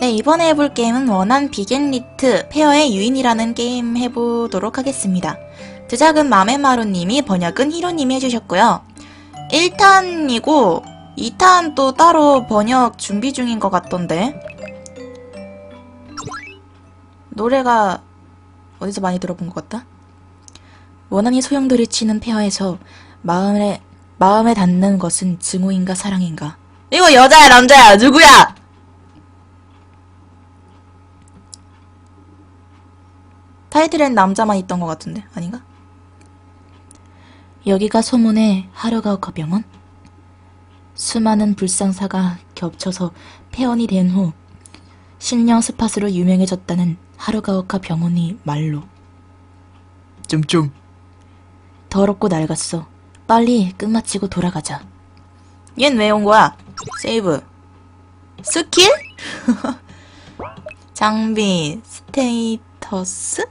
네, 이번에 해볼 게임은 원한 비겐리트 페어의 유인이라는 게임 해보도록 하겠습니다. 제작은 마메마루님이 번역은 히로님이 해주셨고요. 1탄이고 2탄 또 따로 번역 준비 중인 것 같던데 노래가 어디서 많이 들어본 것 같다? 원한이 소용돌이 치는 페어에서 마음에 마음에 닿는 것은 증오인가 사랑인가? 이거 여자야 남자야 누구야? 타이틀엔 남자만 있던 것 같은데 아닌가? 여기가 소문의 하루가오카 병원? 수많은 불상사가 겹쳐서 폐원이 된 후 신령 스팟으로 유명해졌다는 하루가오카 병원이 말로 쫌쫌 더럽고 낡았어. 빨리 끝마치고 돌아가자. 얜 왜 온 거야? 세이브. 스킬? 장비, 스테이터스?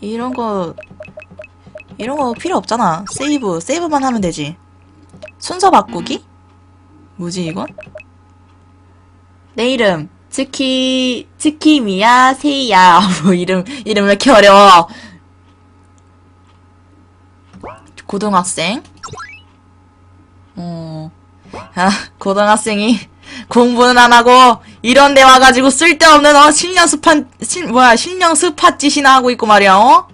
이런 거, 이런 거 필요 없잖아. 세이브, 세이브만 하면 되지. 순서 바꾸기? 뭐지, 이건? 내 이름, 츠키, 츠키미야, 세이야. 뭐, 이름, 이름 왜 이렇게 어려워. 고등학생? 어, 아, 고등학생이 공부는 안 하고 이런 데 와가지고 쓸데없는 어 실력 스팟 실 뭐야 실력 스팟 짓이나 하고 있고 말이야 어?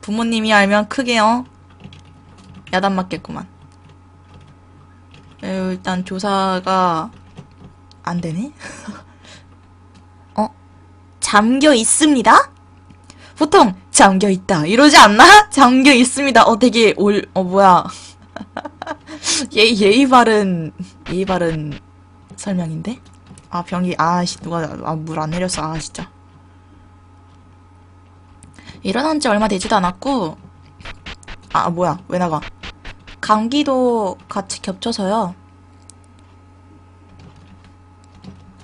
부모님이 알면 크게 어 야단 맞겠구만. 에휴, 일단 조사가 안 되네. 어 잠겨 있습니다. 보통 잠겨 있다 이러지 않나? 잠겨 있습니다. 어 되게 올 어 뭐야 예 예의 바른 예의 바른 설명인데? 아 병이 아씨 누가 아, 물 안 내렸어 아 진짜. 일어난 지 얼마 되지도 않았고 아 뭐야 왜 나가? 감기도 같이 겹쳐서요.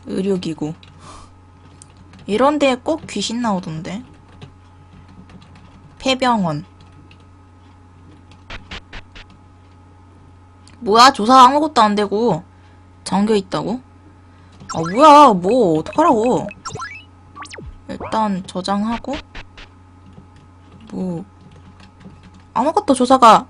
의료기구. 이런 데 꼭 귀신 나오던데. 폐병원. 뭐야, 조사 아무것도 안 되고, 잠겨 있다고? 아, 뭐야, 뭐, 어떡하라고. 일단 저장하고, 뭐, 아무것도 조사가,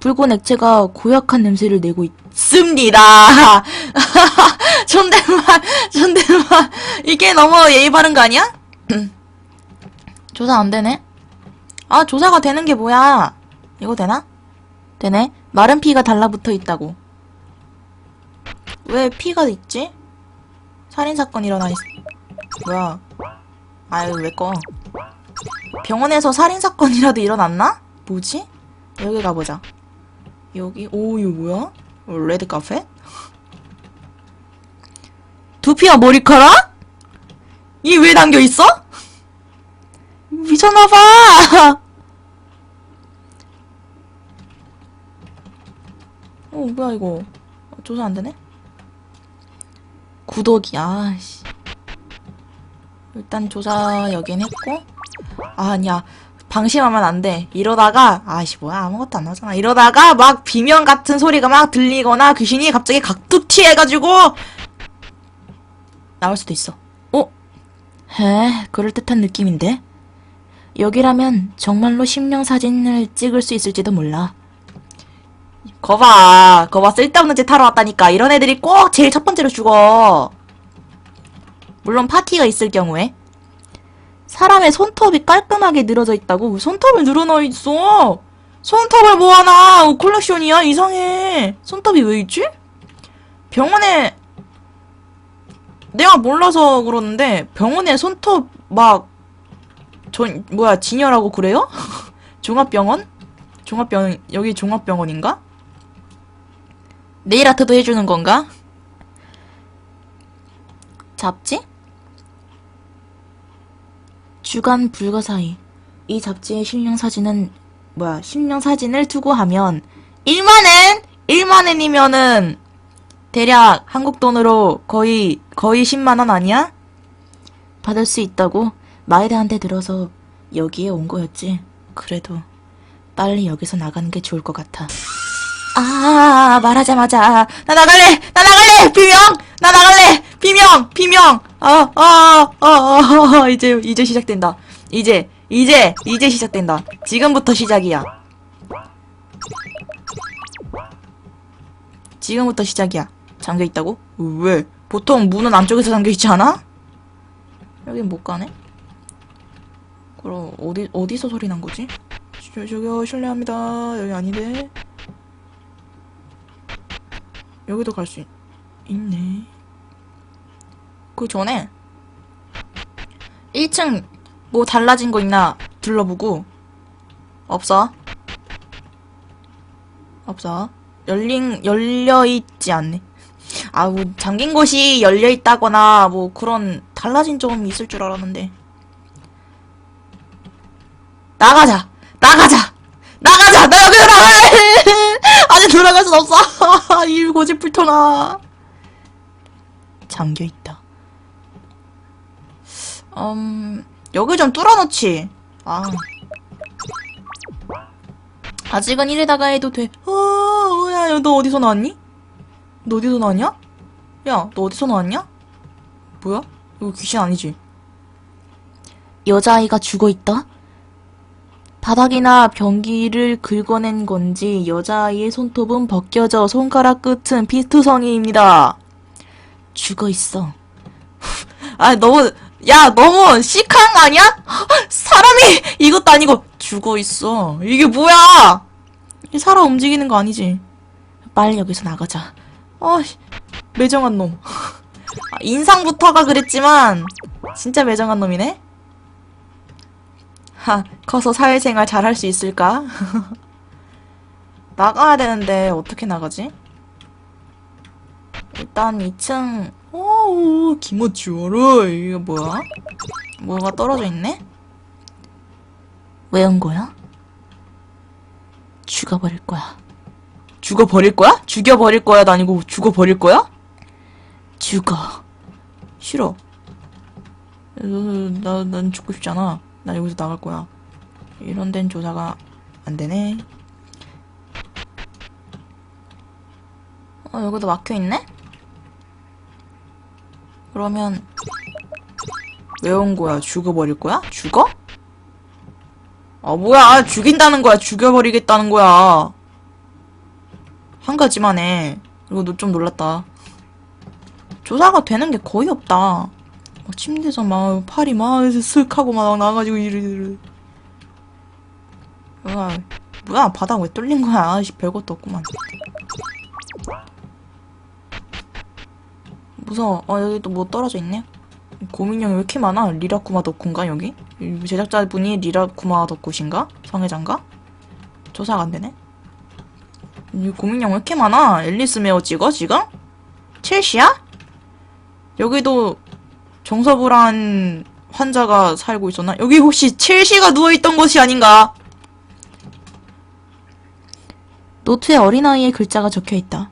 붉은 액체가 고약한 냄새를 내고 있습니다. 존댓말, 존댓말. 이게 너무 예의 바른 거 아니야? 조사 안 되네? 아, 조사가 되는 게 뭐야? 이거 되나? 되네. 마른 피가 달라붙어 있다고. 왜 피가 있지? 살인사건 일어나 있... 뭐야? 아유, 왜 꺼? 병원에서 살인사건이라도 일어났나? 뭐지? 여기 가보자. 여기, 오, 이거 뭐야? 어, 레드 카페? 두피와 머리카락? 이 왜 담겨 있어? 미쳤나봐! 어, 뭐야, 이거. 조사 안 되네? 구독이, 아씨. 일단 조사 여긴 했고. 아, 아니야. 방심하면 안 돼. 이러다가, 아씨, 뭐야, 아무것도 안 나오잖아. 이러다가 막 비명 같은 소리가 막 들리거나 귀신이 갑자기 각두치 해가지고, 나올 수도 있어. 어? 해, 그럴듯한 느낌인데? 여기라면 정말로 심령 사진을 찍을 수 있을지도 몰라. 거봐, 거봐, 쓸데없는 짓 하러 왔다니까. 이런 애들이 꼭 제일 첫 번째로 죽어. 물론 파티가 있을 경우에. 사람의 손톱이 깔끔하게 늘어져 있다고? 손톱을 늘어나 있어! 손톱을 뭐하나! 콜렉션이야? 이상해. 손톱이 왜 있지? 병원에, 내가 몰라서 그러는데, 병원에 손톱 막, 전 뭐야 진열하고 그래요? 종합병원? 종합병 여기 종합병원인가? 네일 아트도 해주는 건가? 잡지? 주간 불가사의 이 잡지의 실명 사진은 뭐야 실명 사진을 투고하면 1만엔 1만엔이면은 대략 한국 돈으로 거의 거의 10만 원 아니야? 받을 수 있다고 마에다한테 들어서 여기에 온 거였지. 그래도 빨리 여기서 나가는 게 좋을 것 같아. 아 말하자마자 나 나갈래 나 나갈래 비명 나 나갈래! 비명! 비명! 아, 아, 아, 아, 아, 이제, 이제 시작된다. 이제, 이제, 이제 시작된다. 지금부터 시작이야. 지금부터 시작이야. 잠겨 있다고? 왜? 보통 문은 안쪽에서 잠겨 있지 않아? 여긴 못 가네? 그럼 어디 어디서 소리 난 거지? 저, 저기요 실례합니다. 여기 아닌데. 여기도 갈 수 있네. 그 전에 1층 뭐 달라진 거 있나 둘러보고 없어. 없어. 열린 열려 있지 않네. 아, 뭐 잠긴 곳이 열려 있다거나 뭐 그런 달라진 점이 있을 줄 알았는데. 나가자. 나가자. 나 여기로 나갈래. 아니 돌아갈 순 없어. 이 고집불통아. 잠겨 있다. 음, 여기 좀 뚫어놓지. 아. 아직은 이래다가 해도 돼. 어, 야, 너 어디서 나왔니? 너 어디서 나왔냐? 야, 너 어디서 나왔냐? 뭐야? 이거 귀신 아니지? 여자아이가 죽어 있다? 바닥이나 변기를 긁어낸 건지 여자아이의 손톱은 벗겨져 손가락 끝은 피투성이입니다. 죽어 있어. 아, 너무, 야, 너무 시크한 거 아니야? 사람이 이것도 아니고 죽어 있어. 이게 뭐야? 이 사람 움직이는 거 아니지? 빨리 여기서 나가자. 어, 매정한 놈. 아, 인상부터가 그랬지만 진짜 매정한 놈이네. 하, 커서 사회생활 잘 할 수 있을까? 나가야 되는데 어떻게 나가지? 일단 2층 오 기모치 와라 이게 뭐야? 뭐가 떨어져 있네? 왜 온 거야? 죽어버릴 거야. 죽어버릴 거야? 죽여버릴 거야도 아니고 죽어버릴 거야? 죽어. 싫어. 어, 나, 난 죽고 싶지 않아. 나 여기서 나갈 거야. 이런 데는 조사가 안 되네. 어, 여기도 막혀 있네? 그러면, 왜 온 거야? 죽어버릴 거야? 죽어? 아, 뭐야. 죽인다는 거야. 죽여버리겠다는 거야. 한 가지만 해. 이거 너좀 놀랐다. 조사가 되는 게 거의 없다. 막 침대에서 막 팔이 막슥 하고 막 나가지고 이르르. 뭐야, 뭐야 바닥 왜 뚫린 거야? 아씨 별것도 없구만. 무서워. 어 여기 또 뭐 떨어져 있네. 고민형이 왜 이렇게 많아? 리라쿠마 덕후인가 여기? 이 제작자분이 리라쿠마 덕후신가? 성애자인가? 조사가 안 되네. 이 고민형 왜 이렇게 많아? 앨리스 메어 찍어 지금? 첼시야? 여기도 정서불안 환자가 살고 있었나? 여기 혹시 첼시가 누워있던 곳이 아닌가? 노트에 어린아이의 글자가 적혀있다.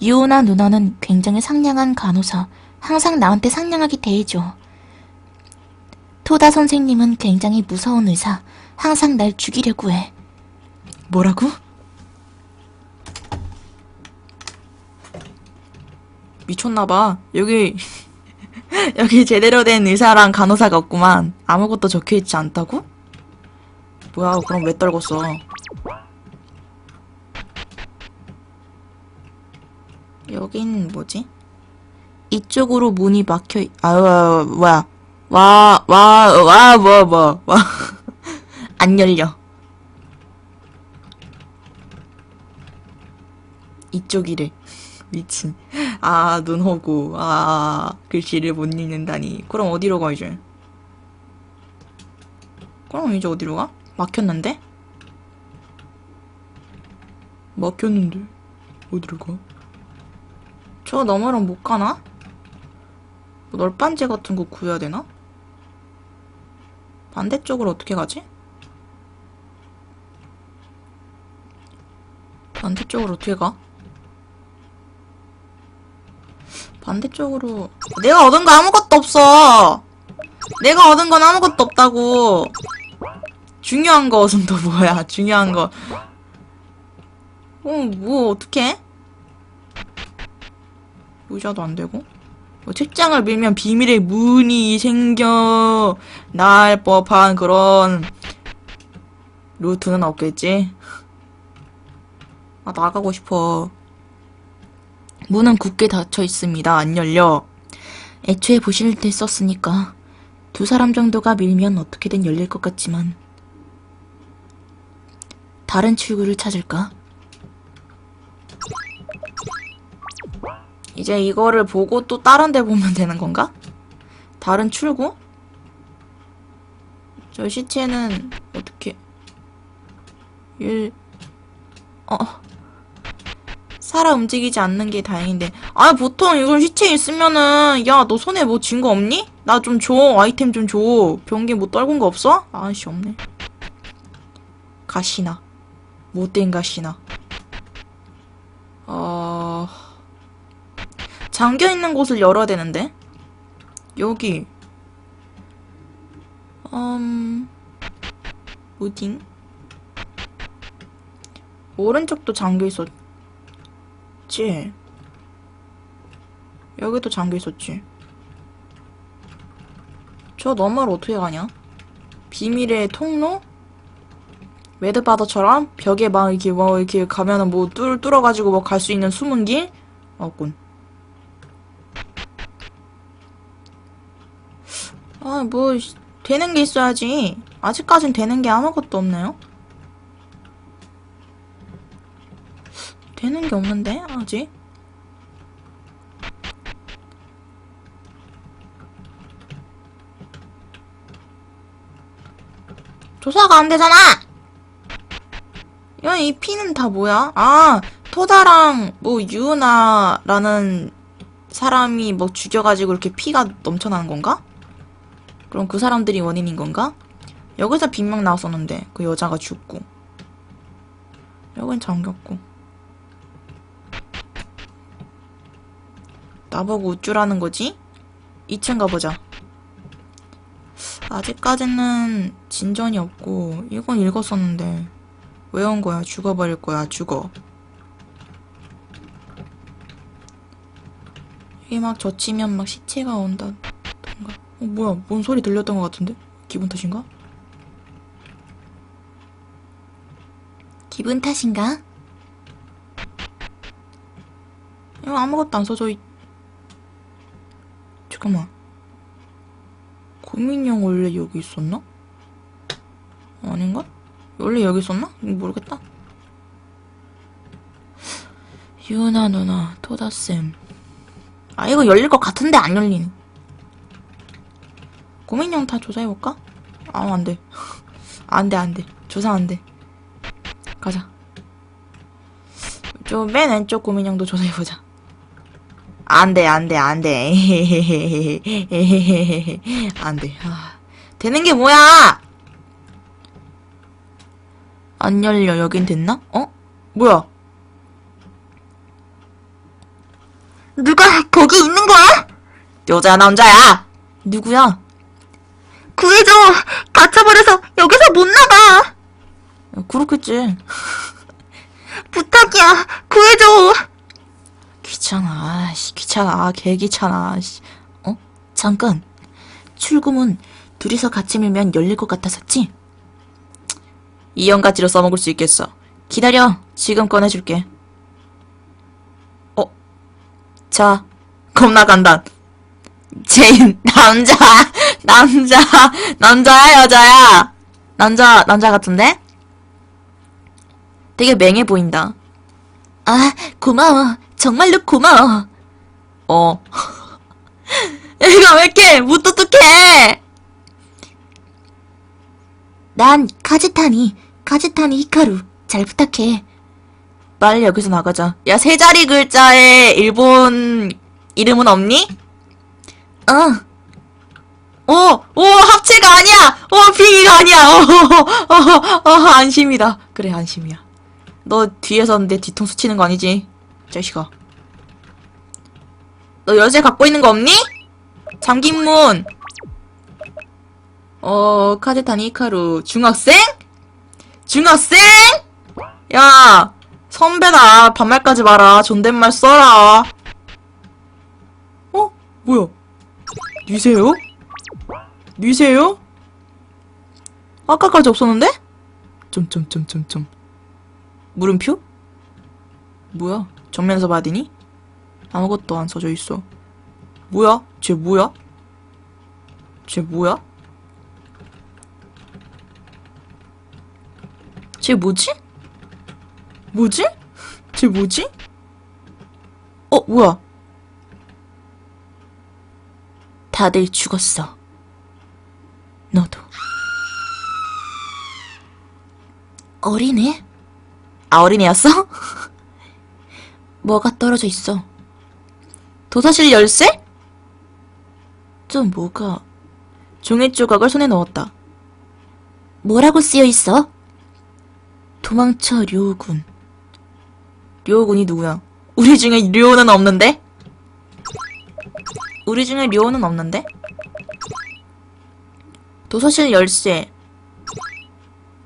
유나 누나는 굉장히 상냥한 간호사. 항상 나한테 상냥하게 대해줘. 토다 선생님은 굉장히 무서운 의사. 항상 날 죽이려고 해. 뭐라고? 미쳤나봐. 여기, 여기 제대로 된 의사랑 간호사가 없구만. 아무것도 적혀있지 않다고? 뭐야, 그럼 왜 떨궜어? 여긴 뭐지? 이쪽으로 문이 막혀, 있- 아, 와, 뭐야. 와, 와, 와, 뭐, 뭐, 와. 안 열려. 이쪽이래. 미친. 아, 눈 호구. 아, 글씨를 못 읽는다니. 그럼 어디로 가, 이제? 그럼 이제 어디로 가? 막혔는데? 막혔는데? 어디로 가? 저 너머로 못 가나? 뭐 널빤지 같은 거 구해야 되나? 반대쪽으로 어떻게 가지? 반대쪽으로 어떻게 가? 반대쪽으로 내가 얻은 거 아무것도 없어 내가 얻은 건 아무것도 없다고 중요한 거 얻은 또 뭐야 중요한 거 어, 뭐 어떡해? 의자도 안 되고. 뭐 책장을 밀면 비밀의 문이 생겨 날 법한 그런 루트는 없겠지. 아, 나가고 싶어. 문은 굳게 닫혀 있습니다. 안 열려. 애초에 보실 때 썼으니까 두 사람 정도가 밀면 어떻게든 열릴 것 같지만 다른 출구를 찾을까? 이제 이거를 보고 또 다른 데 보면 되는 건가? 다른 출구? 저 시체는 어떻게 일 어. 살아 움직이지 않는 게 다행인데. 아, 보통 이걸 시체 있으면은, 야, 너 손에 뭐 쥔 거 없니? 나 좀 줘. 아이템 좀 줘. 변기 뭐 떨군 거 없어? 아씨, 없네. 가시나. 못된 가시나. 어, 잠겨 있는 곳을 열어야 되는데. 여기. 음, 어딘? 오른쪽도 잠겨 있었, 있지. 여기도 잠겨 있었지. 저 너머를 어떻게 가냐? 비밀의 통로? 매드바더처럼 벽에 막 이렇게 뭐 이렇게 가면은 뭐 뚫, 뚫어가지고 뭐 갈 수 있는 숨은 길? 없군. 아, 뭐, 되는 게 있어야지. 아직까진 되는 게 아무것도 없네요. 되는 게 없는데 아직 조사가 안 되잖아. 야, 이 피는 다 뭐야? 아, 토다랑 뭐 유나라는 사람이 뭐 죽여가지고 이렇게 피가 넘쳐나는 건가? 그럼 그 사람들이 원인인 건가? 여기서 빈명 나왔었는데 그 여자가 죽고 여긴 잠겼고 나보고 우쭈라는 거지? 2층 가보자. 아직까지는 진전이 없고, 이건 읽었었는데, 외운 거야. 죽어버릴 거야. 죽어. 이게 막 젖히면 막 시체가 온다. 던가. 어, 뭐야. 뭔 소리 들렸던 것 같은데? 기분 탓인가? 기분 탓인가? 이거 아무것도 안 써져 있... 잠깐만. 고민형 원래 여기 있었나? 아닌가? 원래 여기 있었나? 모르겠다. 유나 누나, 토다쌤. 아, 이거 열릴 것 같은데 안 열리네. 고민형 다 조사해볼까? 아, 안 돼. 안 돼, 안 돼. 조사 안 돼. 가자. 저맨 왼쪽 고민형도 조사해보자. 안 돼, 안 돼, 안 돼. 안 돼. 아, 되는 게 뭐야? 안 열려. 여긴 됐나? 어? 뭐야? 누가 거기 있는 거야? 여자 남자야. 누구야? 구해줘. 갇혀버려서 여기서 못 나가. 그렇겠지. 부탁이야. 구해줘. 아씨, 귀찮아. 개 귀찮아. 씨. 어? 잠깐. 출구문 둘이서 같이 밀면 열릴 것 같았었지? 이연가지로 써먹을 수 있겠어. 기다려. 지금 꺼내줄게. 어? 자, 겁나 간다. 제인, 남자, 남자, 남자야, 여자야? 남자, 남자 같은데? 되게 맹해 보인다. 아, 고마워. 정말로 고마워. 어. 얘가 왜 이렇게 무뚝뚝해? 난 카즈타니, 카즈타니 히카루. 잘 부탁해. 빨리 여기서 나가자. 야, 세 자리 글자의 일본 이름은 없니? 어. 오, 오, 합체가 아니야! 오, 빙의가 아니야! 오, 어, 어, 안심이다. 그래, 안심이야. 너 뒤에서 내 뒤통수 치는 거 아니지? 자식아. 너 여제 갖고 있는 거 없니? 잠긴 문. 어, 카제타니 히카루. 중학생? 중학생? 야, 선배다. 반말까지 마라. 존댓말 써라. 뭐야? 뉘세요? 뉘세요? 아까까지 없었는데? 점점점점점. 물음표? 뭐야? 정면에서 받으니? 아무것도 안 써져 있어. 뭐야? 쟤 뭐야? 쟤 뭐야? 쟤 뭐지? 뭐지? 쟤 뭐지? 어, 뭐야? 다들 죽었어. 너도. 어린애? 아, 어린애였어? 뭐가 떨어져 있어? 도사실 열쇠? 좀 뭐가... 종이 조각을 손에 넣었다. 뭐라고 쓰여 있어? 도망쳐 료군. 료군이 누구야? 우리 중에 료는 없는데? 우리 중에 료는 없는데? 도서실 열쇠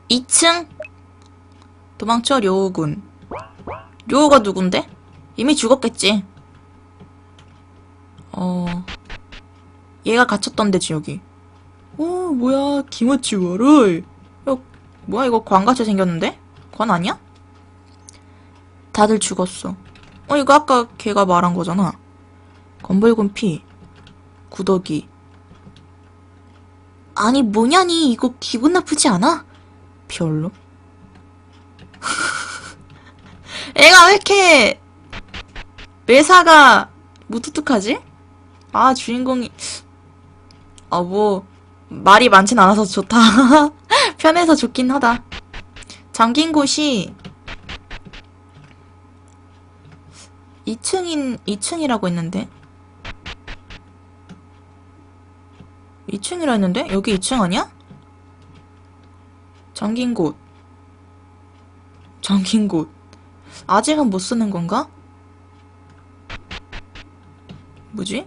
2층 도망쳐 료군 료가 누군데? 이미 죽었겠지 어 얘가 갇혔던데 지역이 어 뭐야 김어치 워를 야 뭐야 이거 관같이 생겼는데? 관 아니야? 다들 죽었어 어 이거 아까 걔가 말한 거잖아 건벌군 피 구더기 아니 뭐냐니 이거 기분 나쁘지 않아? 별로 애가 왜 이렇게 매사가 무뚝뚝하지? 아 주인공이 아뭐 말이 많진 않아서 좋다 편해서 좋긴 하다 잠긴 곳이 2층인 2층이라고 했는데 2층이라 했는데? 여기 2층 아니야? 잠긴 곳. 잠긴 곳. 아직은 못 쓰는 건가? 뭐지?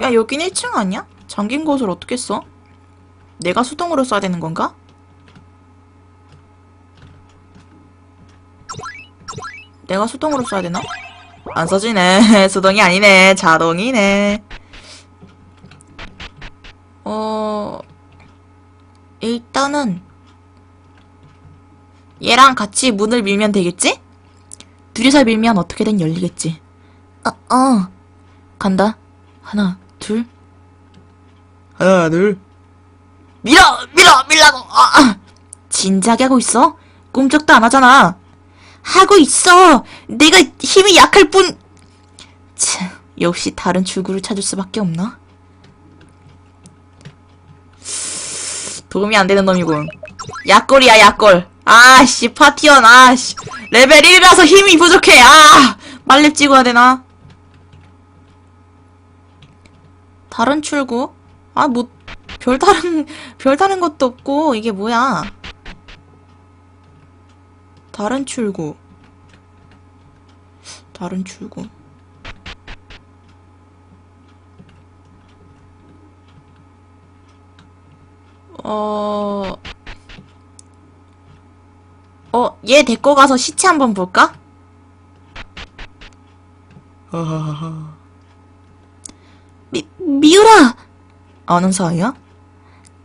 야, 여긴 1층 아니야? 잠긴 곳을 어떻게 써? 내가 수동으로 써야 되는 건가? 내가 수동으로 써야 되나? 안 써지네. 수동이 아니네. 자동이네. 어, 일단은, 얘랑 같이 문을 밀면 되겠지? 둘이서 밀면 어떻게든 열리겠지. 어, 어. 간다. 하나, 둘. 하나, 둘. 밀어! 밀어! 밀라고! 아, 아. 진작에 하고 있어? 꿈쩍도 안 하잖아. 하고 있어! 내가 힘이 약할 뿐! 참, 역시 다른 출구를 찾을 수밖에 없나? 도움이 안 되는 놈이군. 약골이야, 약골. 아씨, 파티원, 아씨. 레벨 1이라서 힘이 부족해, 아! 빨리 찍어야 되나? 다른 출구? 아, 뭐, 별다른, 별다른 것도 없고, 이게 뭐야. 다른 출구. 다른 출구. 어, 어, 얘 데리고 가서 시체 한번 볼까? 미, 미우라! 아는 사이야?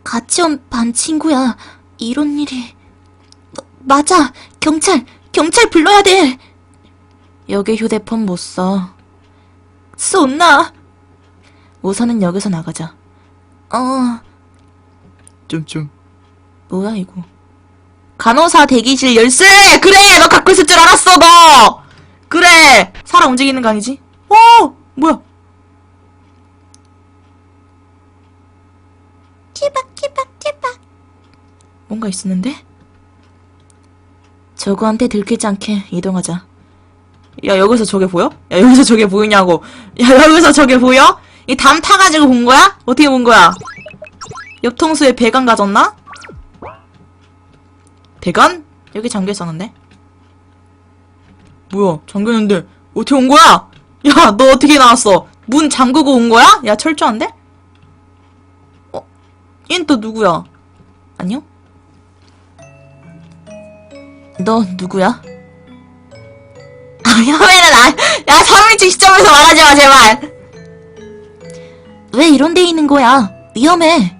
같이 온 반 친구야. 이런 일이. 마, 맞아. 경찰, 경찰 불러야 돼. 여기 휴대폰 못 써. 쏜나? 우선은 여기서 나가자. 어, 점점. 뭐야, 이거. 간호사 대기실 열쇠! 그래! 너 갖고 있을 줄 알았어, 너! 그래! 살아 움직이는 거 아니지? 어! 뭐야? 찌박, 찌박, 찌박. 뭔가 있었는데? 저거한테 들키지 않게 이동하자. 야, 여기서 저게 보여? 야, 여기서 저게 보이냐고. 야, 여기서 저게 보여? 이 담 타가지고 본 거야? 어떻게 본 거야? 옆통수에 배관 가졌나? 배관? 여기 잠겨 있었는데? 뭐야, 잠겼는데, 어떻게 온 거야? 야, 너 어떻게 나왔어? 문 잠그고 온 거야? 야, 철저한데? 어, 얜또 누구야? 안녕? 너 누구야? 아, 혐의는 아, 야, 설마 1인칭 시점에서 말하지 마, 제발! 왜 이런 데 있는 거야? 위험해.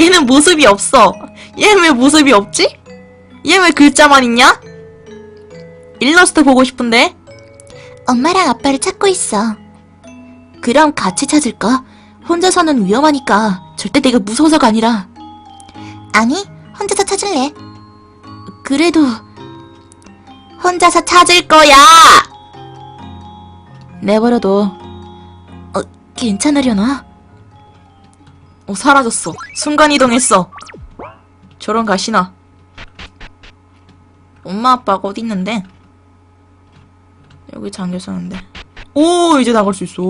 얘는 모습이 없어. 얘왜 모습이 없지? 얘 왜 글자만 있냐? 일러스트 보고 싶은데? 엄마랑 아빠를 찾고 있어. 그럼 같이 찾을까? 혼자서는 위험하니까. 절대 내가 무서워서가 아니라. 아니, 혼자서 찾을래. 그래도, 혼자서 찾을 거야! 내버려둬. 어, 괜찮으려나? 어, 사라졌어. 순간이동했어. 저런 가시나. 엄마 아빠가 어디 있는데? 여기 잠겨 있었는데. 오, 이제 나갈 수 있어.